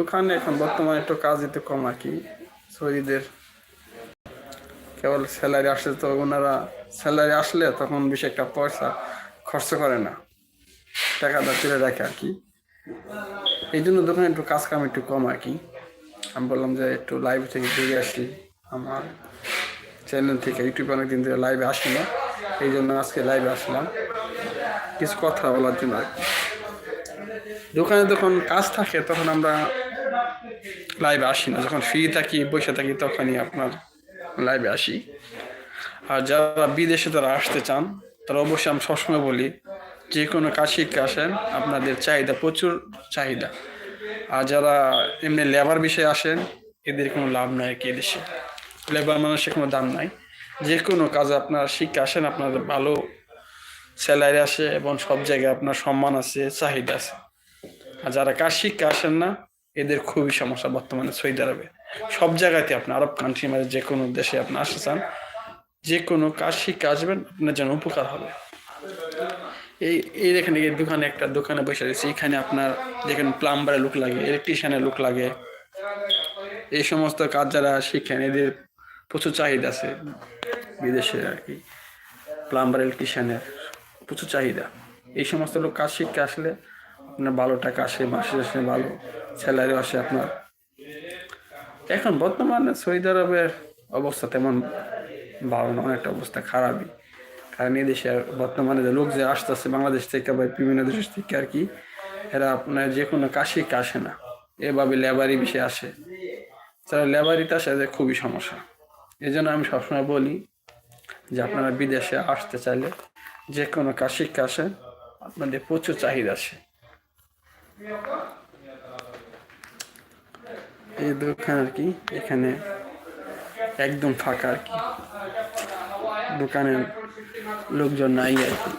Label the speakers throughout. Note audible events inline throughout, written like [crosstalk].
Speaker 1: দোকানে এখন বর্তমানে একটু কাজ একটু কম আর কি। সৌদিদের কেবল স্যালারি আসলে তো ওনারা স্যালারি আসলে তখন বেশি একটা পয়সা খরচ করে না। টাকাটা তুলে রাখে আর কি। এই জন্য দোকানে একটু কাজ কাম একটু কম আর কি। আমি বললাম যে একটু লাইভ থেকে ঘুরে আসি। আমার চ্যানেল থেকে ইউটিউবে অনেকদিন ধরে লাইভে আসি না। এই জন্য আজকে লাইভে আসলাম। কিছু কথা বলার জন্য আর কি। দোকানে যখন কাজ থাকে তখন আমরা লাইভে আসি না। যখন ফ্রি থাকি, বসে থাকি, তখনই আপনার লাইভে আসি। আর যারা বিদেশে তারা আসতে চান, তারা অবশ্যই আমি সবসময় বলি, যে কোনো কাজ শিখতে আসেন, আপনাদের চাহিদা, প্রচুর চাহিদা। আর যারা এমনি লেবার বিষয়ে আসেন, এদের কোনো লাভ নাই আর কি এদেশে লেবার মানুষের কোনো দাম নাই। যে কোনো কাজে আপনার শিখতে আসেন, আপনাদের ভালো স্যালারি আসে এবং সব জায়গায় আপনার সম্মান আছে, চাহিদা আছে। আর যারা কাজ শিখতে আসেন না এদের খুবই সমস্যা বর্তমানে সৌদি আরবে। সব জায়গাতে আপনি আরব কান্ট্রি মানে যে কোনো দেশে আপনি আসতে চান, যে কোনো কাজ শিখে আসবেন আপনার জন্য উপকার হবে। এই এই এই দোকানে একটা দোকানে বসে রয়েছে, এখানে আপনার দেখেন প্লাম্বারের লুক লাগে ইলেকট্রিশিয়ানের লুক লাগে। এই সমস্ত কাজ যারা শিখেন, এদের প্রচুর চাহিদা আছে বিদেশে আর কি। প্লাম্বার ইলেকট্রিশিয়ানের প্রচুর চাহিদা। এই সমস্ত লোক কাজ শিখতে আসলে আপনার ভালো টাকা আসে, মাসে শেষে ভালো স্যালারি আসে আপনার। এখন বর্তমানে সৌদি আরবের অবস্থা তেমন ভালো না, অনেকটা অবস্থা খারাপই। কারণ এই দেশে বর্তমানে যে লোক যে আসতেছে বাংলাদেশ থেকে বা বিভিন্ন দেশ থেকে আর কি, এরা আপনার যে কোনো কাশি আসে না। এভাবে লেবারি বিষয়ে আসে। যারা লেবারিতে আসে যে খুবই সমস্যা। এই জন্য আমি সবসময় বলি যে আপনারা বিদেশে আসতে চাইলে যে কোনো শিখতে আসেন আপনাদের প্রচুর চাহিদা আছে। এই দোকান আর কি এখানে একদম ফাঁকা আর কি। দোকানে লোকজন নাই আর কি।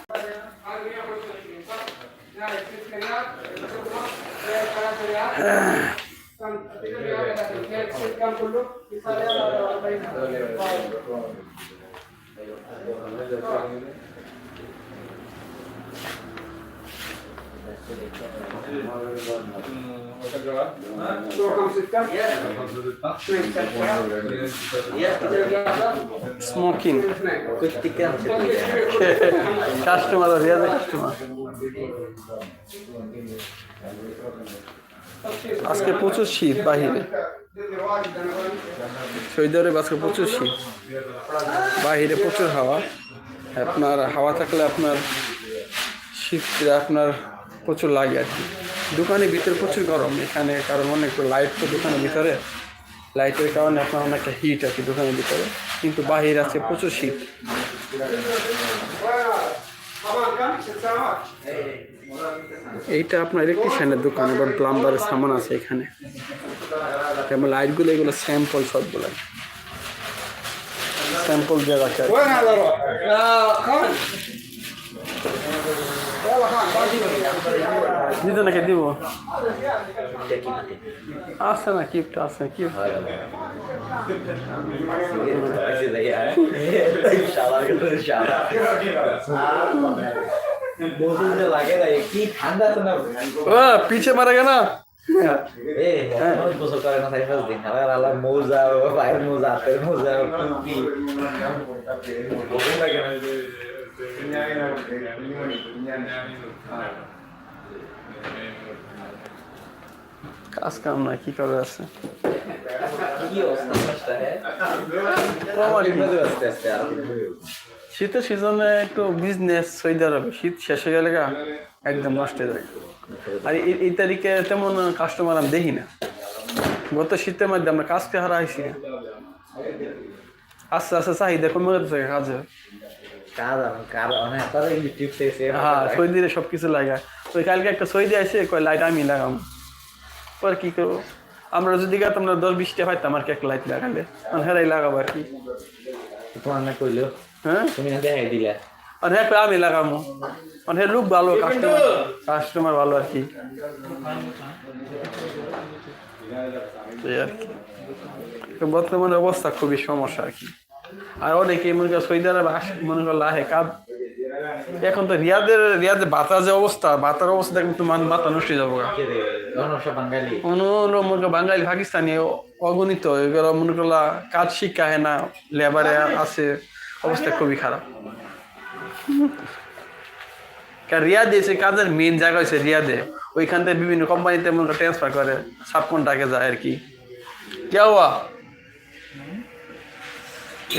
Speaker 1: স্মোকিং কাস্টমার রিয়াজে কাস্টমার আজকে প্রচুর শীত বাহিরে। সৌদি আরবে আজকে প্রচুর শীত। বাহিরে প্রচুর হাওয়া। আপনার হাওয়া থাকলে আপনার শীত আপনার প্রচুর লাগে আর কি। দোকানের ভিতরে প্রচুর গরম এখানে কারণ অনেক লাইট তো দোকানের ভিতরে। লাইটের কারণে আপনার অনেকটা হিট আর কি দোকানের ভিতরে। কিন্তু বাহির আছে প্রচুর শীত। এইটা আপনার ইলেকট্রিশিয়ানের দোকান এবং প্লাম্বারের সামান আছে এখানে। যেমন লাইটগুলো এগুলো স্যাম্পল সবগুলো। স্যাম্পল দিয়ে রাখে। দিতে নাকি দিব? আছে না কিপটা আছে কি
Speaker 2: লাগে না কি ঠান্ডা তো না।
Speaker 1: ও পিছে মারা গেল।
Speaker 2: মৌজা মৌজা মৌজা
Speaker 1: কাজ কাম না কি করে আছে?
Speaker 2: হ্যাঁ? আস্তে আর
Speaker 1: শীতের সিজনে একটু বিজনেস সৌদি আরবে শীত শেষ হয়ে গেলে গা একদম নষ্ট হয়ে যায় আর এই এই তারিখে তেমন কাস্টমার আমি দেখি না। গত শীতের মধ্যে আমরা কাজকে হারা হয়েছি আস্তে আস্তে চাহিদা কমে গেছে কাজে হ্যাঁ সৌদিরে সব কিছু লাগায় ওই কালকে একটা সৌদি আসে কয় লাইট আমি লাগাম। পর কি করব? আমরা যদি গা তোমরা দশ বিশটা পাইতাম আর কি একটা লাইট লাগালে। মানে হেরাই লাগাবো আর কি।
Speaker 2: তোমার না কইলো?
Speaker 1: হ্যাঁ?
Speaker 2: তুমি না দেখাই দিলা?
Speaker 1: আর হ্যাঁ আমি লাগামো। মানে হ্যাঁ লোক ভালো কাস্টমার কাস্টমার ভালো আর কি। আর বর্তমানে অবস্থা খুবই সমস্যা আর কি। আর অনেকে মনে করে সৌদি আরব মনে করল আহে কাজ এখন তো রিয়াদের রিয়াদের বাতার যে অবস্থা বাতার অবস্থা দেখুন তো মান মাথা নষ্ট যাব অন্য মনে করো বাঙালি। পাকিস্তানি অগণিত এগুলো মনে করলা কাজ শিক্ষা হয় না লেবারে আছে অবস্থা খুবই খারাপ। কারণ রিয়াদে এসে কাজের মেন জায়গা হয়েছে রিয়াদে ওইখান থেকে বিভিন্ন কোম্পানিতে মনে করো ট্রান্সফার করে সাব কন্ট্রাক্টে যায় আর কি। কে হওয়া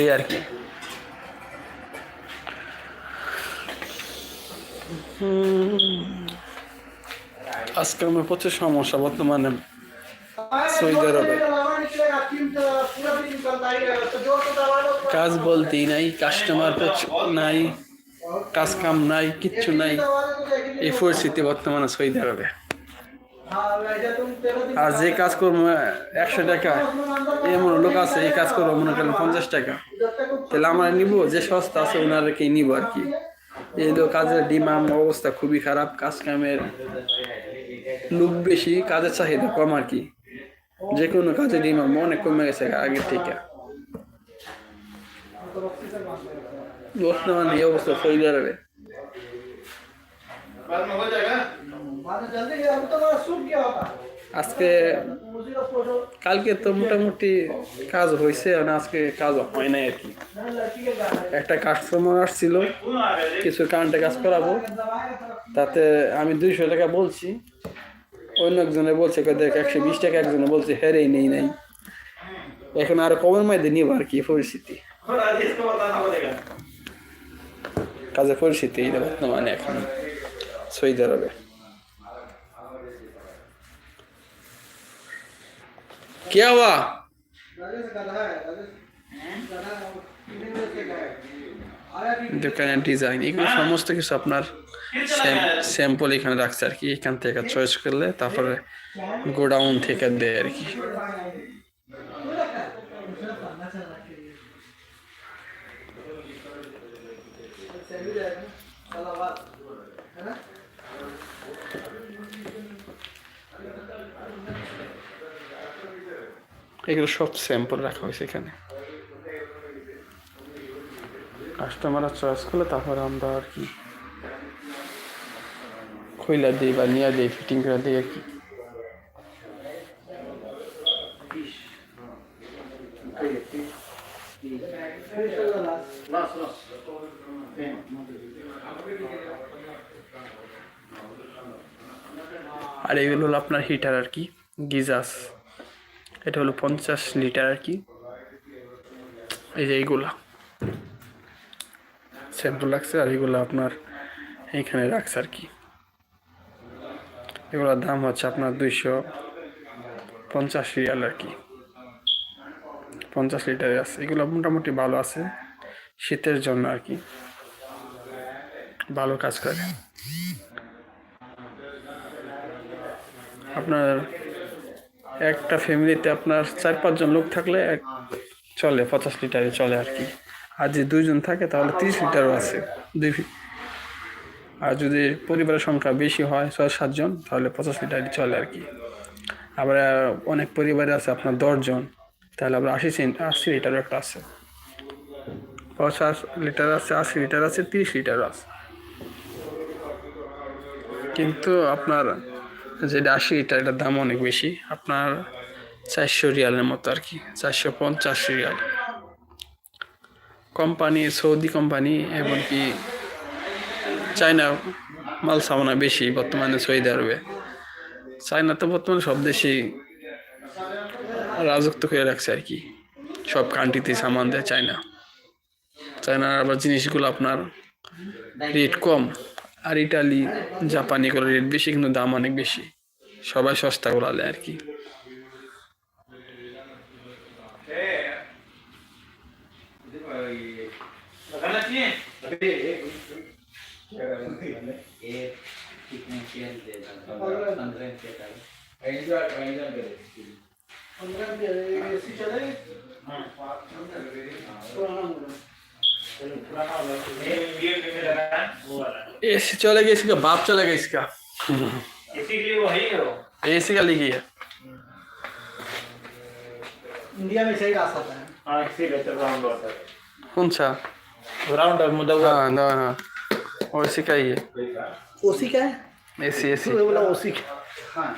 Speaker 1: এই আর কি। আজকে আমার প্রচুর সমস্যা বর্তমানে। সৌদি আরবে। কাজ বলতেই নাই কাস্টমার নাই, কাজ কাম নাই, কিচ্ছু নাই। এই পরিস্থিতি বর্তমানে সৌদি আরবে। আর যে কাজ করব, একশো টাকা। এমন লোক আছে, এই কাজ করব, মনে করেন পঞ্চাশ টাকা। তাহলে আমরা নিব, যে সস্তা আছে ওনারকেই নিব আর কি। এই লোক কাজের ডিমান্ড অবস্থা খুবই খারাপ, কাজ কামের লোক বেশি, কাজের চাহিদা কম আর কি। যে কোনো কাজের ডিমান্ড অনেক কমে গেছে আগের থেকে। বর্তমানে এই অবস্থা সৌদি আরবে আজকে কালকে তো মোটামুটি কাজ হয়েছে আর আজকে কাজ হয় নাই আর কি। একটা কাস্টমার আসছিল কিছু কারেন্টে কাজ করাবো। তাতে আমি দুইশো টাকা বলছি অন্য একজনে বলছে দেখ একশো বিশ টাকা একজনে বলছে হেরেই নেই নাই। এখন আর কমের মধ্যে নিব আর কি পরিস্থিতি। কাজের পরিস্থিতি বর্তমানে এখন। সৌদি আরবে क्या हुआ দোকানের ডিজাইন এগুলো সমস্ত কিছু আপনার স্যাম্পল এখানে রাখছে আর কি এখান থেকে চয়েস করলে তারপরে গোডাউন থেকে দেয় আর কি এগুলো সব স্যাম্পল রাখা হয়েছে এখানে। কাস্টমাররা চয়েস করলে তারপরে আমরা আর কি খইলা দিই বা নিয়ে দিই ফিটিং করে দিই আর কি। আর এগুলো হলো আপনার হিটার আর কি, গিজাস। এটা হলো পঞ্চাশ লিটার আর কি। এই যে এইগুলা। স্যাম্পল রাখছে আর এগুলো আপনার এইখানে রাখছে আর কি। এগুলোর দাম হচ্ছে আপনার দুইশো পঞ্চাশ রিয়াল আর কি। পঞ্চাশ লিটারে আছে। এগুলো মোটামুটি ভালো আছে। শীতের জন্য আর কি। ভালো কাজ করে। আপনার একটা ফ্যামিলিতে আপনার চার পাঁচজন লোক থাকলে এক- চলে পঞ্চাশ লিটারে চলে আর কি। আর যদি দুইজন থাকে তাহলে তিরিশ লিটারও আছে, দুই আর যদি পরিবারের সংখ্যা বেশি হয় ছয় সাতজন তাহলে পঞ্চাশ লিটারই চলে আর কি। আবার অনেক পরিবারে আছে আপনার দশজন তাহলে আবার আশি সেন্ট আশি লিটারও একটা আছে। পঞ্চাশ লিটার আছে, আশি লিটার আছে, তিরিশ লিটারও আছে। কিন্তু আপনার যেটা আশি লিটার এটার দাম অনেক বেশি। আপনার চারশো রিয়ালের মতো আর কি, চারশো পঞ্চাশ রিয়াল। কোম্পানি, সৌদি কোম্পানি, এমনকি চায়না মাল সামানা বেশি বর্তমানে সৌদি আরবে। চায়না তো বর্তমানে সব দেশেই রাজত্ব করে রাখছে আর কি। সব কান্ট্রিতে সামান দেয় চায়না। চায়নার আবার জিনিসগুলো আপনার রেট কম। আর ইটালি জাপানি এগুলো রেট বেশি কিন্তু দাম অনেক বেশি সবাই সস্তা গোলালে আর কি
Speaker 2: एक कितने तेल दे पंद्रह तेल
Speaker 1: ए सी चला गया इसका
Speaker 3: बाप चला गया इसका।
Speaker 1: ए सी का लिखी है
Speaker 4: इंडिया में सही रास्ता हाँ,
Speaker 3: तो है
Speaker 1: कौन सा
Speaker 3: राउंड मतलब
Speaker 1: हाँ ना हाँ ओसी का ही है।
Speaker 4: ओसी का है?
Speaker 1: AC
Speaker 4: AC. बोला ओसी का। हाँ।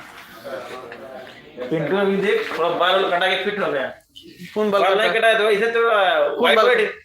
Speaker 3: पिंटू अभी देख थोड़ा बाल कटा के फिट हो गया।
Speaker 1: फ़ोन
Speaker 3: बाल कटा? है तो इसे तो वाइट
Speaker 1: वाइट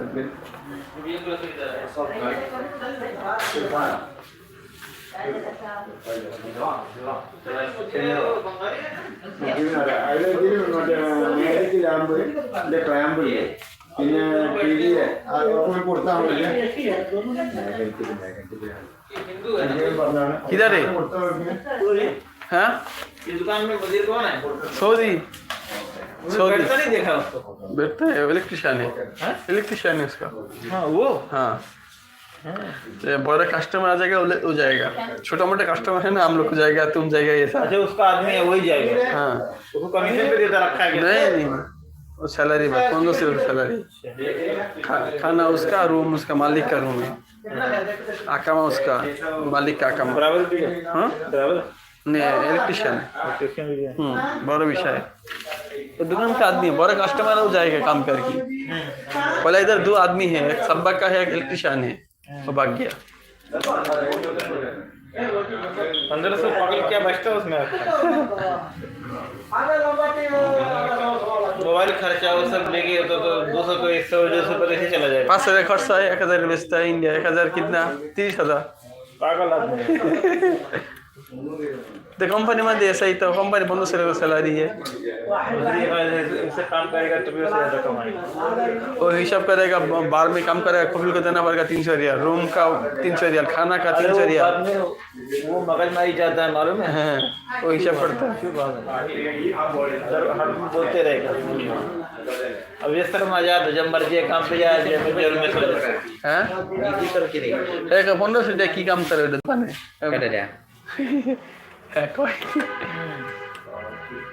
Speaker 5: have been മേലേക്ക് ലാമ്പ് എന്റെ ക്ലാമ്പിൽ പിന്നെ പിടിയിൽ പോയി കൊടുത്താൽ മതി പറഞ്ഞാണ്
Speaker 3: കൊടുത്താൽ സൗദി? कौन है नहीं देखा उसको।
Speaker 1: बैठता है इलेक्ट्रिशियन है।
Speaker 3: हाँ?
Speaker 1: इलेक्ट्रिशियन है उसका।
Speaker 3: हाँ वो?
Speaker 1: हाँ। ये कस्टमर आ जाएगा वो जाएगा। छोटा मोटा कस्टमर है ना हम लोग जाएगा तुम जाएगा ये सब।
Speaker 3: अच्छा उसका आदमी है वही जाएगा।
Speaker 1: हाँ।
Speaker 3: उसको कमीशन पे देता रखा है
Speaker 1: नहीं नहीं सैलरी पंद्रह सौ रुपये सैलरी खा, खाना उसका रूम उसका मालिक का रूम है। आकामा उसका मालिक का आकामा
Speaker 3: ड्राइवर है?
Speaker 1: हाँ?
Speaker 3: ड्राइवर
Speaker 1: नहीं इलेक्ट्रिशियन हम्म, बड़ा विषय है। तो दुकान का आदमी है बड़ा कस्टमर हो जाएगा काम करके। पहले इधर दो आदमी है एक सब्बा का है एक इलेक्ट्रिशियन है। वो भाग गया।
Speaker 3: पंद्रह सौ पकड़ क्या बचता है उसमें मोबाइल खर्चा वो सब लेके तो तो दो सौ तो एक सौ डेढ़ सौ रुपये ऐसे चला जाएगा।
Speaker 1: पाँच हज़ार खर्च है एक हज़ार बेचता है इंडिया एक हज़ार कितना? तीस हज़ार।
Speaker 3: पागल आदमी। [laughs]
Speaker 1: तो कंपनी में ऐसा ही तो कंपनी पंद्रह सौ सैलरी है
Speaker 3: इससे काम करेगा तो भी ज़्यादा कमाएगा
Speaker 1: और हिसाब करेगा बार में काम करेगा कपिल को देना पड़ेगा तीन सौ रियाल। रूम का तीन सौ रियाल खाना का तीन सौ रियाल।
Speaker 3: वो मगज मारी जाता है मालूम है?
Speaker 1: हाँ, वो हिसाब पड़ता है।
Speaker 3: बोलते रहेगा अब इस तरह आज़ाद जब मर्ज़ी काम पे जाए जब जेल में चले
Speaker 1: हाँ।
Speaker 2: नीति करके नहीं?
Speaker 1: एक पंद्रह सौ रुपया की काम करे दुकान है? कोई [laughs]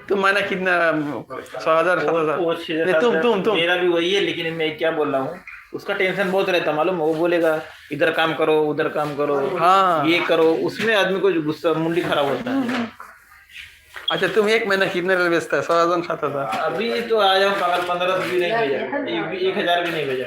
Speaker 1: तुम माना कितना सौ हज़ार सात हज़ार। तुम तुम तुम।
Speaker 3: मेरा भी वही है लेकिन मैं क्या बोल रहा हूँ उसका टेंशन बहुत रहता मालूम वो बोलेगा इधर काम करो उधर काम करो
Speaker 1: हाँ।
Speaker 3: ये करो। उसमें आदमी को गुस्सा मुंडी खराब होता है।
Speaker 1: अच्छा तुम एक महीना कितने रुपये बेचता है? सौ हज़ार सात हज़ार?
Speaker 3: अभी तो आ जाओ पंद्रह सौ भी नहीं भेजा। एक हज़ार भी नहीं भेजा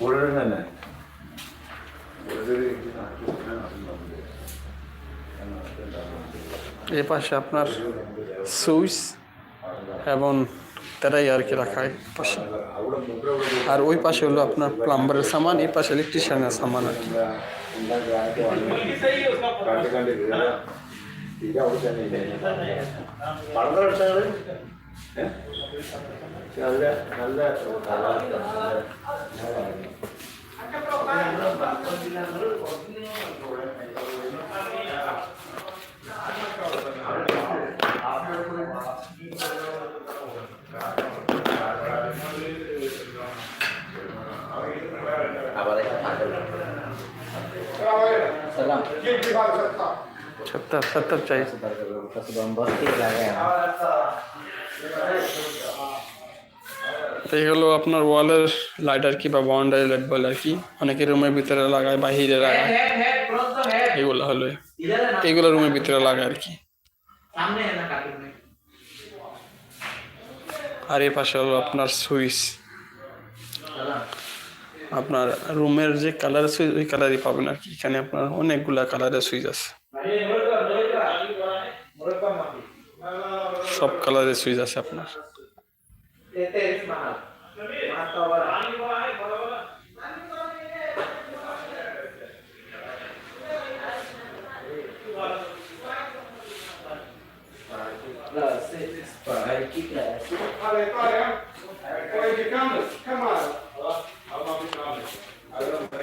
Speaker 5: 모래를
Speaker 1: 하네. এ পাশে আপনার সুইচ এবং তেরাই আর কি রাখা হয় পাশে। আর ওই পাশে হলো আপনার প্লাম্বারের সামান এই পাশে ইলেকট্রিশিয়ানের সামান আর কি।
Speaker 2: ঠিক আছে
Speaker 1: सत्तर सत्तर चाहिए
Speaker 2: सत्तर बस्ती
Speaker 1: लगे এই হলো আপনার ওয়ালের লাইট আর কি বা বাউন্ডারি লাইট বলে আর কি। অনেকে রুমের ভিতরে লাগায়, বাহিরে লাগায়। এগুলো হলো। এইগুলো রুমের ভিতরে লাগায় আর কি। আর এই পাশে হলো আপনার সুইচ আপনার রুমের যে কালার সুইচ ওই কালারই পাবেন আর কি। এখানে আপনার অনেকগুলা কালারের সুইচ আছে। সব কালারের সুইচ আছে আপনার।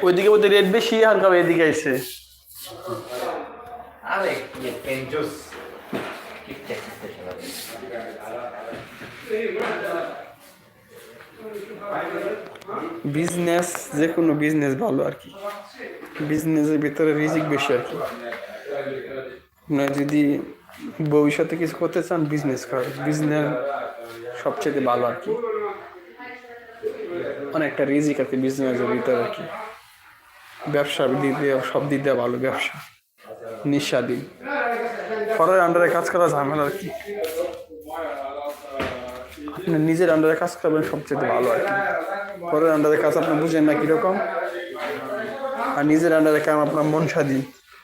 Speaker 1: ওইদিকে ওদের রেট বেশি আর কাউ এদিকে আইছে।
Speaker 2: আরে কি পেঞ্জুস। কি
Speaker 1: বিজনেস যে কোনো বিজনেস ভালো আর কি। বিজনেসের ভিতরে রিজিক বেশি আর কি। যদি ভবিষ্যতে কিছু করতে চান বিজনেস করেন বিজনেস সবচেয়ে ভালো আর কি। অনেকটা রিজিক আর কি বিজনেসের ভিতরে আর কি। ব্যবসা দিক দিয়ে, সব দিক দিয়ে ভালো ব্যবসা। নিঃস্বাধীন। পরের আন্ডারে কাজ করা ঝামেলা আর কি। নিজের আন্ডারে কাজ করবেন সবচেয়ে ভালো আর কি। পরের আন্ডারে কাজ আপনি বুঝেন না কীরকম। আর নিজের আন্ডারে কাজ আপনার মন স্বাধীন।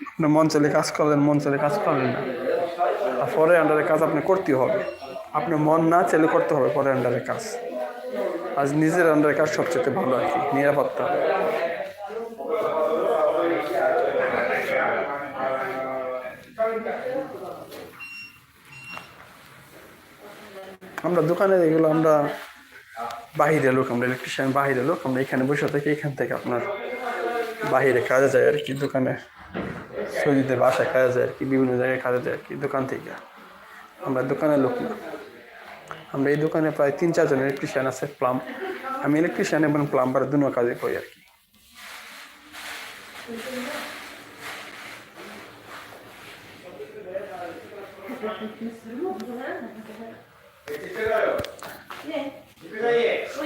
Speaker 1: আপনার মন চলে কাজ করলেন মন চলে কাজ করলেন না। আর পরের আন্ডারে কাজ আপনি করতে হবে। আপনার মন না চলে করতে হবে পরের আন্ডারে কাজ। আজ নিজের আন্ডারে কাজ সবচেয়ে ভালো আর কি, নিরাপত্তা। আমরা দোকানে এগুলো আমরা বাহিরে লোক, আমরা ইলেকট্রিশিয়ান বাহিরে লোক, আমরা এখানে বসে থাকি এখান থেকে আপনার বাহিরে কাজে যায় আর কি, দোকানে সৌদিদের বাসায় কাজে যায় আর কি, বিভিন্ন জায়গায় কাজে যায় আর কি, দোকান থেকে। আমরা দোকানের লোক না। আমরা এই দোকানে প্রায় তিন চারজন ইলেকট্রিশিয়ান আছে প্লাম আমি ইলেকট্রিশিয়ান এবং প্লাম্বার দুনো কাজে করি আর কি।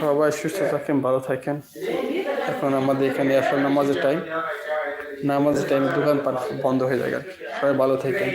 Speaker 1: সবাই সুস্থ থাকেন, ভালো থাকেন। এখন আমাদের এখানে আসার নামাজের টাইম নামাজের টাইম দোকান বন্ধ হয়ে যায় সবাই ভালো থাকেন।